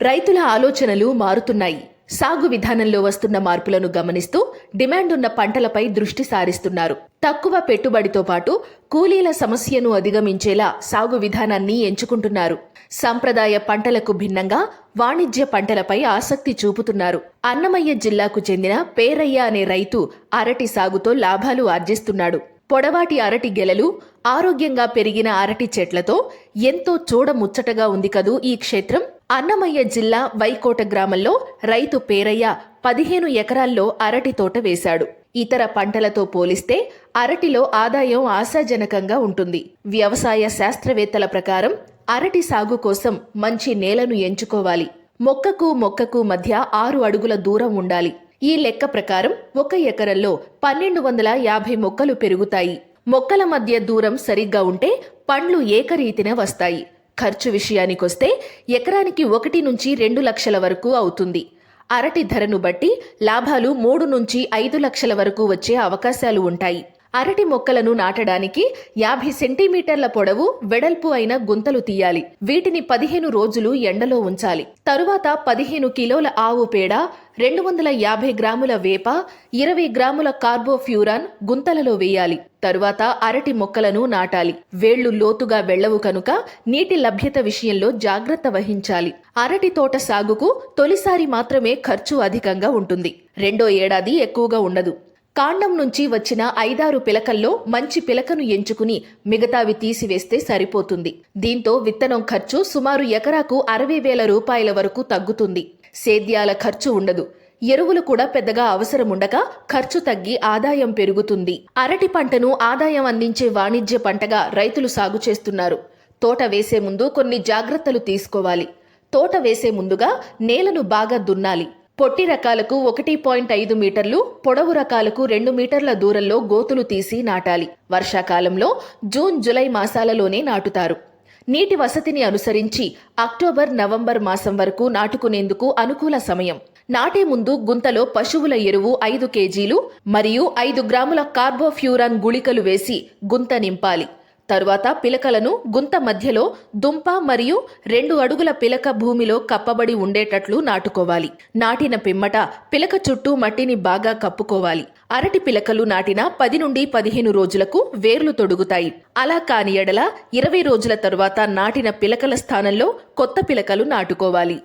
రైతుల ఆలోచనలు మారుతున్నాయి. సాగు విధానంలో వస్తున్న మార్పులను గమనిస్తూ డిమాండ్ ఉన్న పంటలపై దృష్టి సారిస్తున్నారు. తక్కువ పెట్టుబడితో పాటు కూలీల సమస్యను అధిగమించేలా సాగు విధానాన్ని ఎంచుకుంటున్నారు. సంప్రదాయ పంటలకు భిన్నంగా వాణిజ్య పంటలపై ఆసక్తి చూపుతున్నారు. అన్నమయ్య జిల్లాకు చెందిన పేరయ్య అనే రైతు అరటి సాగుతో లాభాలు ఆర్జిస్తున్నాడు. పొడవాటి అరటి గెలలు ఆరోగ్యంగా పెరిగిన అరటి చెట్లతో ఎంతో చూడముచ్చటగా ఉంది కదూ ఈ క్షేత్రం? అన్నమయ్య జిల్లా వైకోట గ్రామంలో రైతు పేరయ్య పదిహేను ఎకరాల్లో అరటి తోట వేశాడు. ఇతర పంటలతో పోలిస్తే అరటిలో ఆదాయం ఆశాజనకంగా ఉంటుంది. వ్యవసాయ శాస్త్రవేత్తల ప్రకారం అరటి సాగు కోసం మంచి నేలను ఎంచుకోవాలి. మొక్కకు మొక్కకు మధ్య ఆరు అడుగుల దూరం ఉండాలి. ఈ లెక్క ప్రకారం ఒక ఎకరంలో పన్నెండు వందల యాభై మొక్కలు పెరుగుతాయి. మొక్కల మధ్య దూరం సరిగ్గా ఉంటే పండ్లు ఏకరీతిన వస్తాయి. ఖర్చు విషయానికొస్తే ఎకరానికి ఒకటి నుంచి రెండు లక్షల వరకు అవుతుంది. అరటి ధరను బట్టి లాభాలు మూడు నుంచి ఐదు లక్షల వరకు వచ్చే అవకాశాలు ఉంటాయి. అరటి మొక్కలను నాటడానికి యాభై సెంటీమీటర్ల పొడవు వెడల్పు అయిన గుంతలు తీయాలి. వీటిని పదిహేను రోజులు ఎండలో ఉంచాలి. తరువాత పదిహేను కిలోల ఆవు పేడ రెండు వందల యాభై గ్రాముల వేప ఇరవై గ్రాముల కార్బోఫ్యూరాన్ గుంతలలో వేయాలి. తరువాత అరటి మొక్కలను నాటాలి. వేళ్ళు లోతుగా వెళ్ళవు కనుక నీటి లభ్యత విషయంలో జాగ్రత్త వహించాలి. అరటి తోట సాగుకు తొలిసారి మాత్రమే ఖర్చు అధికంగా ఉంటుంది. రెండో ఏడాది ఎక్కువగా ఉండదు. కాండం నుంచి వచ్చిన ఐదారు పిలకల్లో మంచి పిలకను ఎంచుకుని మిగతావి తీసివేస్తే సరిపోతుంది. దీంతో విత్తనం ఖర్చు సుమారు ఎకరాకు అరవై వేల రూపాయల వరకు తగ్గుతుంది. సేద్యాల ఖర్చు ఉండదు. ఎరువులు కూడా పెద్దగా అవసరం ఉండక ఖర్చు తగ్గి ఆదాయం పెరుగుతుంది. అరటి పంటను ఆదాయం అందించే వాణిజ్య పంటగా రైతులు సాగు చేస్తున్నారు. తోట వేసే ముందు కొన్ని జాగ్రత్తలు తీసుకోవాలి. తోట వేసే ముందుగా నేలను బాగా దున్నాలి. పొట్టి రకాలకు ఒకటి పాయింట్ ఐదు మీటర్లు పొడవు రకాలకు రెండు మీటర్ల దూరంలో గోతులు తీసి నాటాలి. వర్షాకాలంలో జూన్ జులై మాసాలలోనే నాటుతారు. నీటి వసతిని అనుసరించి అక్టోబర్ నవంబర్ మాసం వరకు నాటుకునేందుకు అనుకూల సమయం. నాటే ముందు గుంతలో పశువుల ఎరువు ఐదు కేజీలు మరియు ఐదు గ్రాముల కార్బోఫ్యూరాన్ గుళికలు వేసి గుంత నింపాలి. తరువాత పిలకలను గుంత మధ్యలో దుంప మరియు రెండు అడుగుల పిలక భూమిలో కప్పబడి ఉండేటట్లు నాటుకోవాలి. నాటిన పిమ్మట పిలక చుట్టూ మట్టిని బాగా కప్పుకోవాలి. అరటి పిలకలు నాటిన పది నుండి పదిహేను రోజులకు వేర్లు తొడుగుతాయి. అలా కాని ఎడల ఇరవై రోజుల తరువాత నాటిన పిలకల స్థానంలో కొత్త పిలకలు నాటుకోవాలి.